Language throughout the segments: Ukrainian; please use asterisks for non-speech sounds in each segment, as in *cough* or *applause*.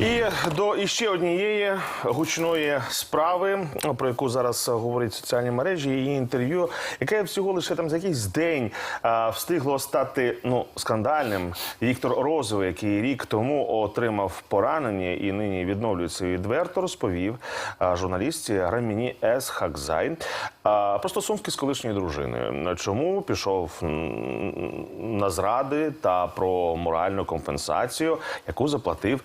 І до іще однієї гучної справи, про яку зараз говорять соціальні мережі, її інтерв'ю, яке всього лише там за якийсь день а, встигло стати ну скандальним. Віктор Розовий, який рік тому отримав поранення і нині відновлюється відверто, розповів а, журналістці Раміні С. Хакзай а, про стосунки з колишньою дружиною. Чому пішов на зради та про моральну компенсацію, яку заплатив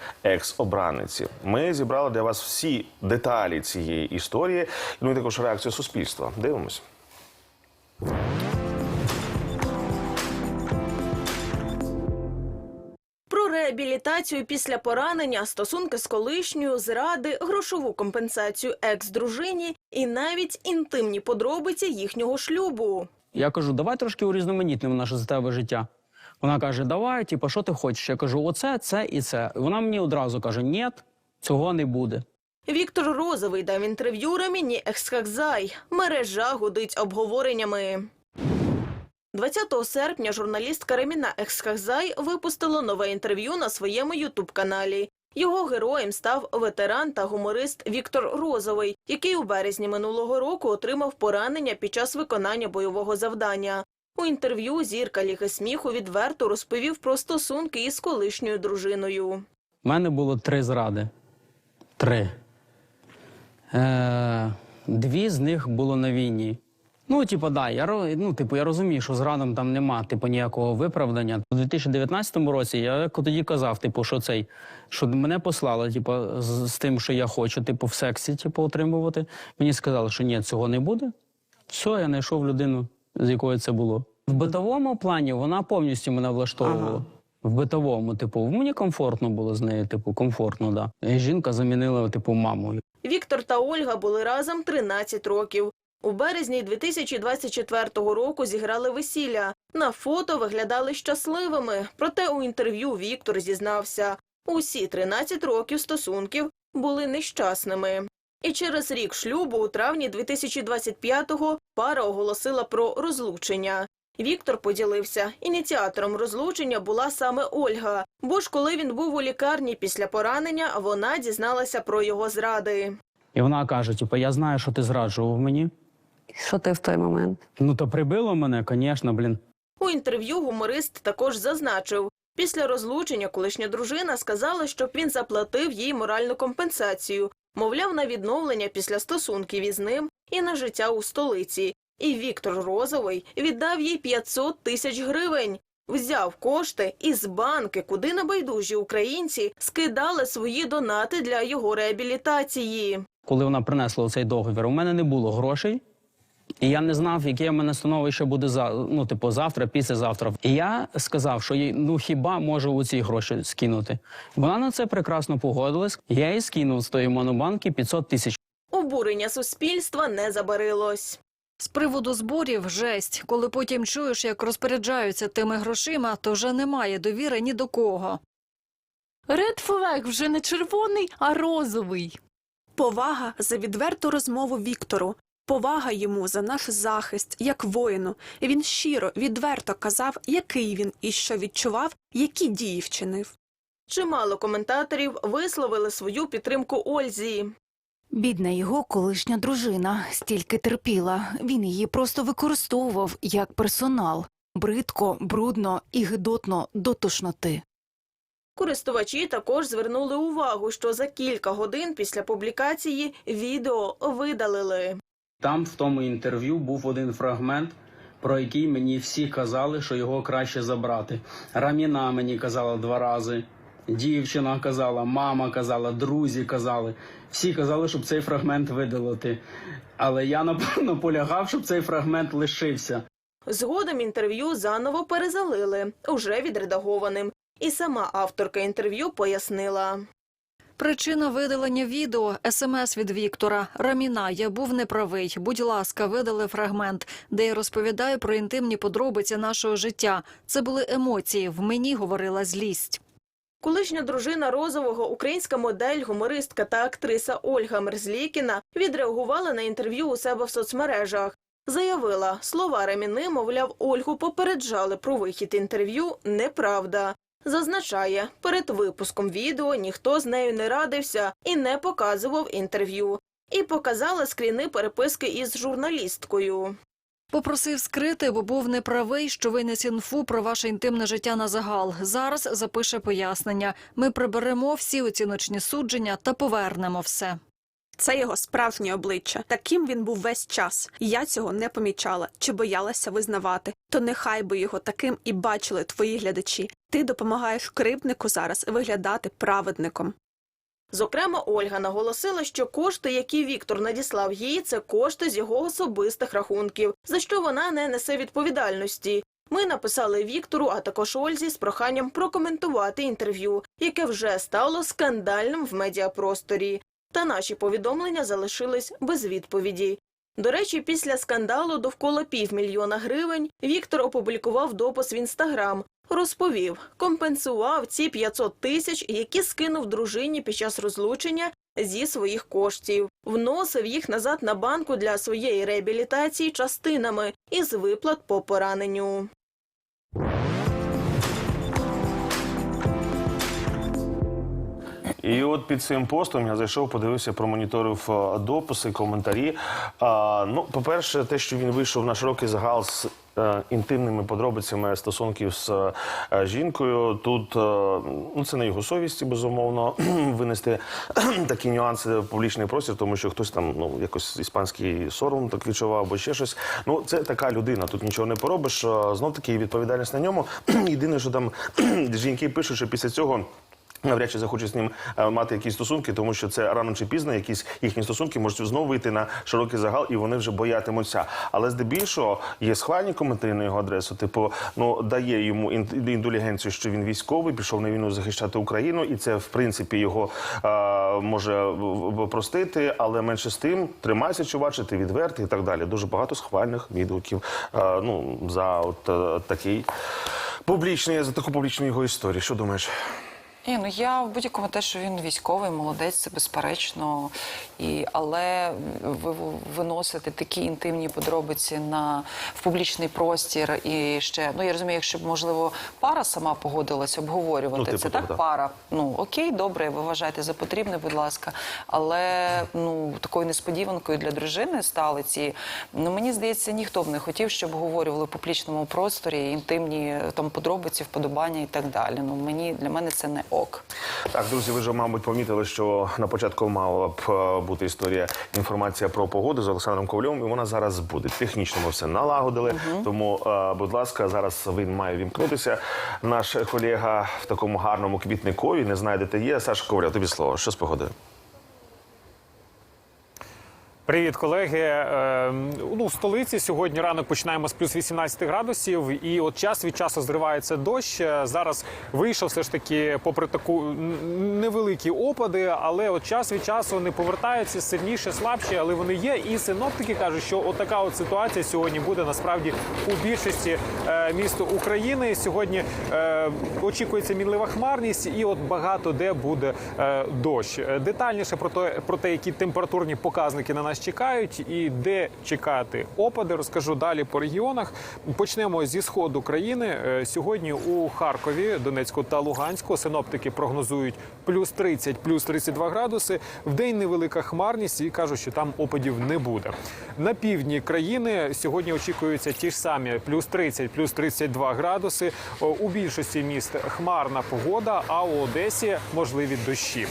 екс-обраниці. Ми зібрали для вас всі деталі цієї історії. Ну і також реакцію суспільства. Дивимось. Про реабілітацію після поранення, стосунки з колишньою, зради, грошову компенсацію екс-дружині і навіть інтимні подробиці їхнього шлюбу. Я кажу, давай трошки урізноманітнимо наше життєве життя. Вона каже, давай, типу, що ти хочеш? Я кажу, оце, це і це. Вона мені одразу каже: ні, цього не буде. Віктор Розовий дав інтерв'ю Раміні Ексхакзай. Мережа гудить обговореннями. 20 серпня журналістка Реміна Ексхакзай випустила нове інтерв'ю на своєму ютуб-каналі. Його героєм став ветеран та гуморист Віктор Розовий, який у березні минулого року отримав поранення під час виконання бойового завдання. У інтерв'ю зірка ліги сміху відверто розповів про стосунки із колишньою дружиною. У мене було три зради. Три. Е, дві з них було на війні. Ну, типу, да, я, ну, типу, я розумію, що зрадам там нема типу, ніякого виправдання. У 2019 році я тоді казав, типу, що цей, що мене послали, типу, з, з тим, що я хочу, типу, в сексі, типу, отримувати. Мені сказали, що ні, цього не буде. Все, я знайшов людину, з якою це було. В битовому плані вона повністю мене влаштовувала. В битовому, типу, мені комфортно було з нею, типу, комфортно, да. І жінка замінила, типу, мамою. Віктор та Ольга були разом 13 років. У березні 2024 року зіграли весілля. На фото виглядали щасливими. Проте у інтерв'ю Віктор зізнався, усі 13 років стосунків були нещасними. І через рік шлюбу у травні 2025-го пара оголосила про розлучення. Віктор поділився. Ініціатором розлучення була саме Ольга. Бо ж коли він був у лікарні після поранення, вона дізналася про його зради. І вона каже: типу, я знаю, що ти зраджував мені. Що ти в той момент? Ну то прибило мене, звісно, блін. У інтерв'ю гуморист також зазначив, після розлучення колишня дружина сказала, щоб він заплатив їй моральну компенсацію, мовляв, на відновлення після стосунків із ним і на життя у столиці. І Віктор Розовий віддав їй 500 тисяч гривень. Взяв кошти із банки, куди небайдужі українці скидали свої донати для його реабілітації. Коли вона принесла цей договір, у мене не було грошей. І я не знав, яке в мене становище буде за ну, типу, завтра, післязавтра. І я сказав, що їй, ну хіба можу у ці гроші скинути. Вона на це прекрасно погодилась. Я їй скинув з тої монобанки 500 тисяч. Обурення суспільства не забарилось. З приводу зборів жесть. Коли потім чуєш, як розпоряджаються тими грошима, то вже немає довіри ні до кого. Ред флег вже не червоний, а розовий. Повага за відверту розмову Віктору. Повага йому за наш захист, як воїну. Він щиро, відверто казав, який він і що відчував, які дії вчинив. Чимало коментаторів висловили свою підтримку Ользі. Бідна його колишня дружина стільки терпіла. Він її просто використовував як персонал. Бридко, брудно і гидотно до тошноти. Користувачі також звернули увагу, що за кілька годин після публікації відео видалили. Там в тому інтерв'ю був один фрагмент, про який мені всі казали, що його краще забрати. Раміна мені казала два рази, дівчина казала, мама казала, друзі казали. Всі казали, щоб цей фрагмент видалити. Але я наполягав, щоб цей фрагмент лишився. Згодом інтерв'ю заново перезалили, уже відредагованим. І сама авторка інтерв'ю пояснила. Причина видалення відео смс від Віктора. Раміна, я був неправий. Будь ласка, видали фрагмент, де я розповідаю про інтимні подробиці нашого життя. Це були емоції. В мені говорила злість. Колишня дружина Розового, українська модель, гумористка та актриса Ольга Мерзлікіна відреагувала на інтерв'ю у себе в соцмережах. Заявила, слова Реміни, мовляв, Ольгу попереджали про вихід інтерв'ю. Неправда. Зазначає, перед випуском відео ніхто з нею не радився і не показував інтерв'ю. І показала скріни переписки із журналісткою. Попросив скрити, бо був неправий, що виніс інфу про ваше інтимне життя на загал. Зараз запише пояснення. Ми приберемо всі оціночні судження та повернемо все. Це його справжнє обличчя. Таким він був весь час. Я цього не помічала чи боялася визнавати. То нехай би його таким і бачили твої глядачі. Ти допомагаєш кривднику зараз виглядати праведником. Зокрема, Ольга наголосила, що кошти, які Віктор надіслав їй, це кошти з його особистих рахунків, за що вона не несе відповідальності. Ми написали Віктору, а також Ользі з проханням прокоментувати інтерв'ю, яке вже стало скандальним в медіапросторі. Та наші повідомлення залишились без відповіді. До речі, після скандалу довкола півмільйона гривень Віктор опублікував допис в інстаграм. Розповів, компенсував ці 500 тисяч, які скинув дружині під час розлучення зі своїх коштів, вносив їх назад на банку для своєї реабілітації частинами із виплат по пораненню. І от під цим постом я зайшов, подивився, промоніторив е, дописи, коментарі. А, ну, по-перше, те, що він вийшов на широкий загал з інтимними подробицями стосунків з е, жінкою. Тут е, ну, це на його совісті, безумовно, *clears throat* винести *clears throat* такі нюанси в публічний простір, тому що хтось там ну якось іспанський сором так відчував, або ще щось. Ну, це така людина, тут нічого не поробиш. Знов таки відповідальність на ньому. *clears throat* Єдине, що там жінки пишуть, що після цього. Навряд чи захочуть з ним е, мати якісь стосунки, тому що це рано чи пізно якісь їхні стосунки можуть знову вийти на широкий загал, і вони вже боятимуться. Але здебільшого є схвальні коментарі на його адресу. Типу, ну дає йому індулігенцію, що він військовий, пішов на війну захищати Україну, і це в принципі його е, може простити. Але менше з тим тримайся, чуваче, ти відвертий і так далі. Дуже багато схвальних відгуків. е, ну за от е, такий публічний за таку публічну його історію. Що думаєш? Ні, ну я в будь-якому те, що він військовий, молодець, це безперечно. І, але ви ви- виносити такі інтимні подробиці на в публічний простір і ще ну я розумію, якщо б можливо пара сама погодилась обговорювати Ну, типу це так. так. Пара. Ну окей, добре, ви вважаєте за потрібне, будь ласка. Але ну такою несподіванкою для дружини стали ці. Ну мені здається, ніхто б не хотів, щоб обговорювали в публічному просторі інтимні там подробиці, вподобання і так далі. Ну мені для мене це не ок. Так, друзі, ви вже, мабуть, помітили, що на початку мала б е, бути історія інформація про погоду з Олександром Ковальовим, і вона зараз буде. Технічно ми все налагодили. Тому, е, будь ласка, зараз він має вімкнутися. Наш колега в такому гарному квітникові, не знаю, ти є. Саша Коваляв, тобі слово. Що з погодою? Привіт, колеги. Е, ну, в столиці сьогодні ранок починаємо з плюс 18 градусів, і от час від часу зривається дощ. Е, Зараз вийшов все ж таки, попри таку невеликі опади, але от час від часу не повертаються сильніше, слабші, але вони є. І синоптики кажуть, що от така от ситуація сьогодні буде насправді у більшості е, міст України. Сьогодні очікується мінлива хмарність, і от багато де буде дощ. Детальніше про те, про те, які температурні показники на нас чекають, і де чекати опади, розкажу далі по регіонах. Почнемо зі сходу країни. Е, Сьогодні у Харкові, Донецьку та Луганську синоптики прогнозують плюс 30, плюс 32 градуси. В день невелика хмарність і кажуть, що там опадів не буде. На півдні країни сьогодні очікуються ті ж самі плюс 30, плюс 32 градуси. У більшості міст хмарна погода, а у Одесі можливі дощі.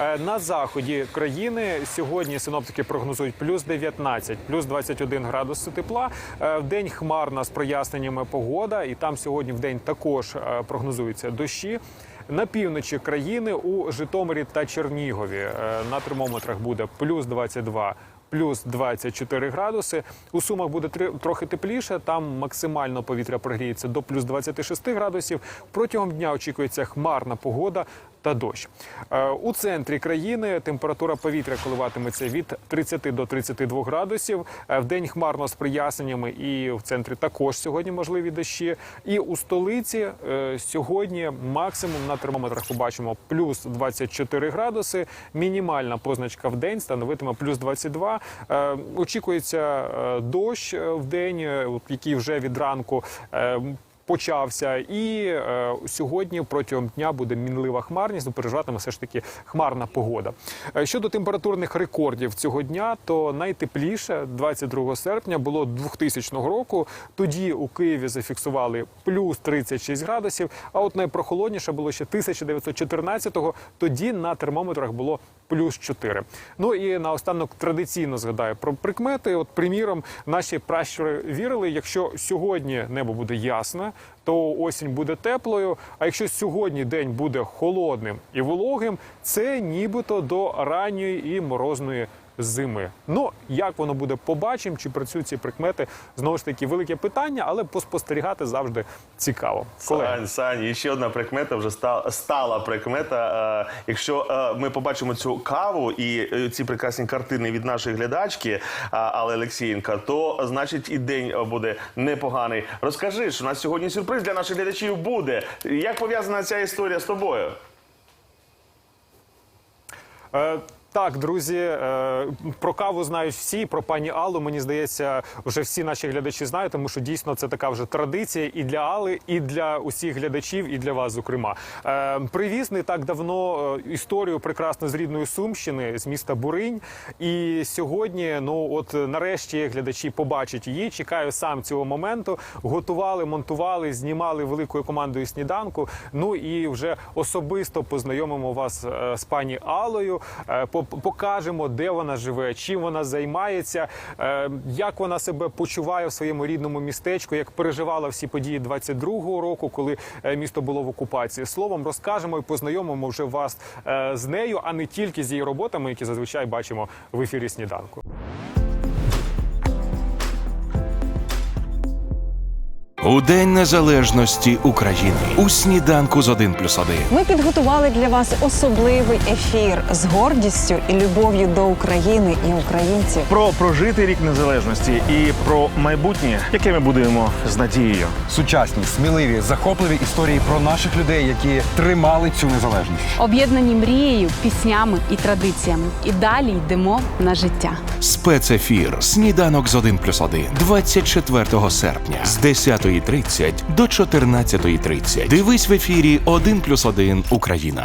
Е, На заході країни сьогодні синоптики прогнозують плюс 19, плюс 21 градус тепла. Е, В день хмарна з проясненнями погода, і там сьогодні в день також е, прогнозуються дощі. На півночі країни у Житомирі та Чернігові е, на термометрах буде плюс 22, плюс 24 градуси. У Сумах буде трохи тепліше. Там максимально повітря прогріється до плюс 26 градусів. Протягом дня очікується хмарна погода та дощ. Е, У центрі країни температура повітря коливатиметься від 30 до 32 градусів. Е, В день хмарно з проясненнями, і в центрі також сьогодні можливі дощі. І у столиці е, сьогодні максимум на термометрах побачимо плюс 24 градуси. Мінімальна позначка в день становитиме плюс 22. Е, Очікується дощ в день, який вже від ранку. Почався і е, сьогодні протягом дня буде мінлива хмарність, ну, переживатиме все ж таки хмарна погода. Е, щодо температурних рекордів цього дня, то найтепліше 22 серпня було 2000 року. Тоді у Києві зафіксували плюс 36 градусів. А от найпрохолодніше було ще 1914-го. Тоді на термометрах було плюс 4. Ну і наостанок традиційно згадаю про прикмети. От, приміром, наші пращури вірили, якщо сьогодні небо буде ясне, то осінь буде теплою. А якщо сьогодні день буде холодним і вологим, це нібито до ранньої і морозної. Зими. Ну як воно буде, побачимо, чи працюють ці прикмети. Знову ж таки, велике питання, але поспостерігати завжди цікаво. Сань, Сань, і ще одна прикмета вже ста- стала прикмета. Е, Якщо е, ми побачимо цю каву і е, ці прекрасні картини від нашої глядачки е, Алли Олексієнка, то значить і день буде непоганий. Розкажи, що у нас сьогодні сюрприз для наших глядачів буде. Як пов'язана ця історія з тобою? Е, Так, друзі, е, про каву знають всі. Про пані Аллу, мені здається, вже всі наші глядачі знають, тому що дійсно це така вже традиція і для Алли, і для усіх глядачів, і для вас, зокрема. Е, Привіз не так давно е, історію прекрасно з рідної Сумщини, з міста Буринь. І сьогодні, ну от нарешті, глядачі побачать її. Чекаю сам цього моменту. Готували, монтували, знімали великою командою сніданку. Ну і вже особисто познайомимо вас з пані Аллою. По- Покажемо, де вона живе, чим вона займається, е, як вона себе почуває в своєму рідному містечку, як переживала всі події 22-го року, коли е, місто було в окупації. Словом, розкажемо і познайомимо вже вас е, з нею, а не тільки з її роботами, які зазвичай бачимо в ефірі сніданку. У День Незалежності України у сніданку з 1 плюс 1. Ми підготували для вас особливий ефір з гордістю і любов'ю до України і українців. про прожитий рік незалежності і про майбутнє, яке ми будуємо з надією. Сучасні, сміливі, захопливі історії про наших людей, які тримали цю незалежність. Об'єднані мрією, піснями і традиціями. І далі йдемо на життя. Спецефір Сніданок з 1 плюс 1 24 серпня з 10.30 до 14.30. Дивись в ефірі 1 плюс 1 Україна.